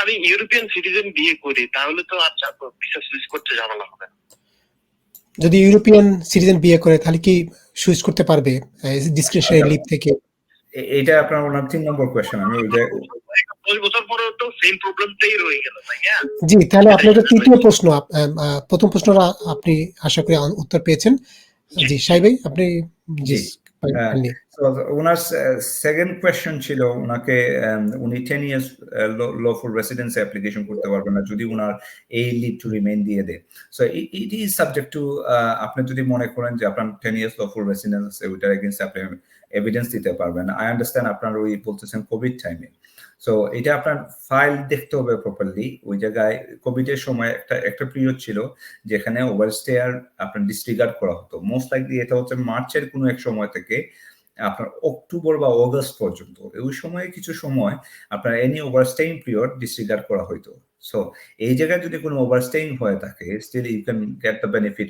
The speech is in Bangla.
আমি ইউরোপিয়ান সিটিজেন বিয়ে করি তাহলে তো আচ্ছা ভিসা সুইচ করতে ঝামেলা হবে যদি ইউরোপিয়ান সিটিজেন বিয়ে করে তাহলে কি সুইচ করতে পারবে ডিসক্রিপশনারি লিভ থেকে? এ- এইটা আপনার ওনার তিন নম্বর কোয়েশ্চেন আমি ওইটা বছর পরে তো সেম প্রবলেমটাই রয়ে গেল তাই না? জি তাহলে আপনার তৃতীয় প্রশ্ন প্রথম প্রশ্নটা আপনি আশা করি উত্তর পেয়েছেন। জি। সাহেব ভাই আপনি জি। ওনার সেকেন্ড কোয়েশ্চেন ছিল ওনাকে um, উনি ten years lawful residency application করতে পারবেন না যদি ওনার এই লিভ টু রিমেইন দিয়ে দেয়। So it is subject to আপনি যদি মনে করেন যে আপনার টেন ইয়ার্স লফুল রেসিডেন্স ওইটার এগেনস্ট আপনি এভিডেন্স দিতে পারবেন। আই আন্ডারস্ট্যান্ড আপনার ওই বলতেছেন কোভিড টাইমে সো এটা আপনার ফাইল দেখতে হবে প্রপারলি ওই জায়গায় কোভিডের সময় একটা একটা পিরিয়ড ছিল যেখানে ওভারস্টেয়ার আপনার ডিসরিগার্ড করা হতো। মোস্ট লাইকলি এটা হচ্ছে মার্চের কোনো এক সময় থেকে আপনার অক্টোবর বা অগস্ট পর্যন্ত। ওই সময়ে কিছু সময় আপনার এনি ওভারস্টেইং পিরিয়ড ডিসরিগার্ড করা হইতো। সো এই জায়গায় যদি কোনো ওভারস্টেইং হয়ে থাকে still you can get the benefit